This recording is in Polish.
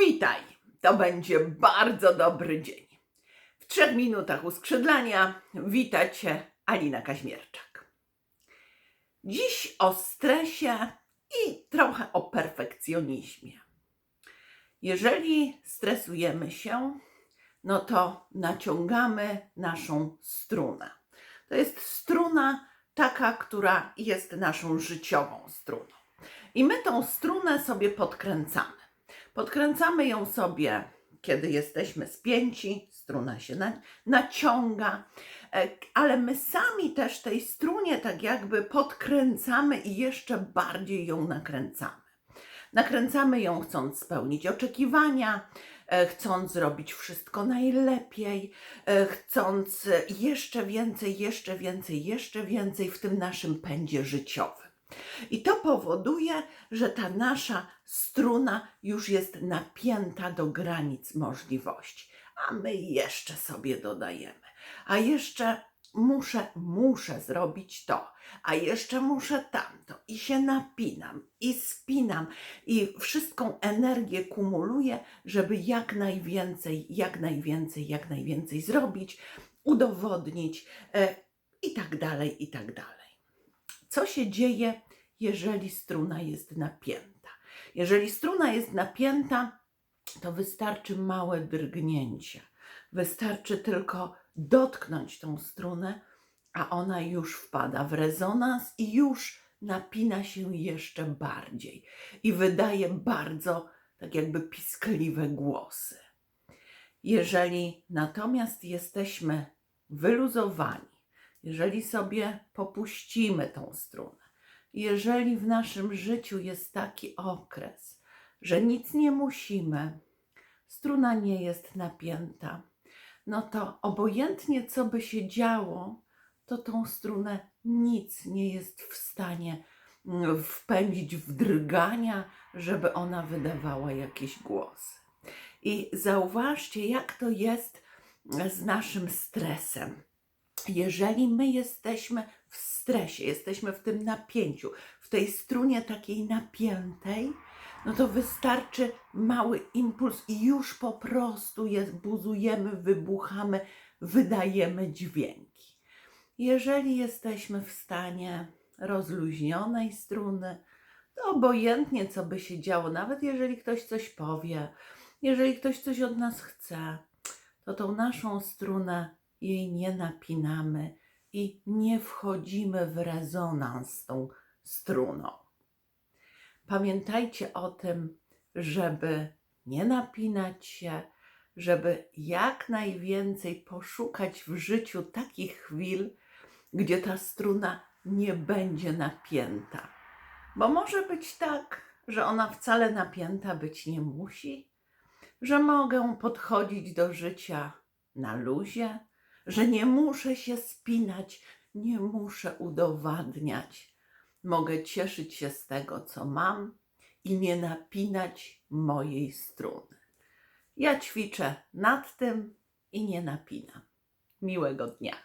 Witaj! To będzie bardzo dobry dzień. W trzech minutach uskrzydlania wita Cię Alina Kaźmierczak. Dziś o stresie i trochę o perfekcjonizmie. Jeżeli stresujemy się, no to naciągamy naszą strunę. To jest struna taka, która jest naszą życiową struną. I my tą strunę sobie podkręcamy. Podkręcamy ją sobie, kiedy jesteśmy spięci, struna się na, naciąga, e, ale my sami też tej strunie tak jakby podkręcamy i jeszcze bardziej ją nakręcamy. Nakręcamy ją chcąc spełnić oczekiwania, e, chcąc zrobić wszystko najlepiej, e, chcąc jeszcze więcej, jeszcze więcej, jeszcze więcej w tym naszym pędzie życiowym. I to powoduje, że ta nasza struna już jest napięta do granic możliwości, a my jeszcze sobie dodajemy. A jeszcze muszę, muszę zrobić to, a jeszcze muszę tamto. I się napinam i spinam i wszystką energię kumuluję, żeby jak najwięcej, jak najwięcej, jak najwięcej zrobić, udowodnić e, i tak dalej, i tak dalej co się dzieje, jeżeli struna jest napięta. Jeżeli struna jest napięta, to wystarczy małe drgnięcie. Wystarczy tylko dotknąć tą strunę, a ona już wpada w rezonans i już napina się jeszcze bardziej i wydaje bardzo tak jakby piskliwe głosy. Jeżeli natomiast jesteśmy wyluzowani, jeżeli sobie popuścimy tą strunę, jeżeli w naszym życiu jest taki okres, że nic nie musimy, struna nie jest napięta, no to obojętnie co by się działo, to tą strunę nic nie jest w stanie mm, wpędzić w drgania, żeby ona wydawała jakieś głosy. I zauważcie, jak to jest z naszym stresem jeżeli my jesteśmy w stresie, jesteśmy w tym napięciu, w tej strunie takiej napiętej, no to wystarczy mały impuls i już po prostu jest, buzujemy, wybuchamy, wydajemy dźwięki. Jeżeli jesteśmy w stanie rozluźnionej struny, to obojętnie co by się działo, nawet jeżeli ktoś coś powie, jeżeli ktoś coś od nas chce, to tą naszą strunę jej nie napinamy i nie wchodzimy w rezonans z tą struną. Pamiętajcie o tym, żeby nie napinać się, żeby jak najwięcej poszukać w życiu takich chwil, gdzie ta struna nie będzie napięta. Bo może być tak, że ona wcale napięta być nie musi, że mogę podchodzić do życia na luzie, że nie muszę się spinać, nie muszę udowadniać. Mogę cieszyć się z tego, co mam i nie napinać mojej struny. Ja ćwiczę nad tym i nie napinam. Miłego dnia.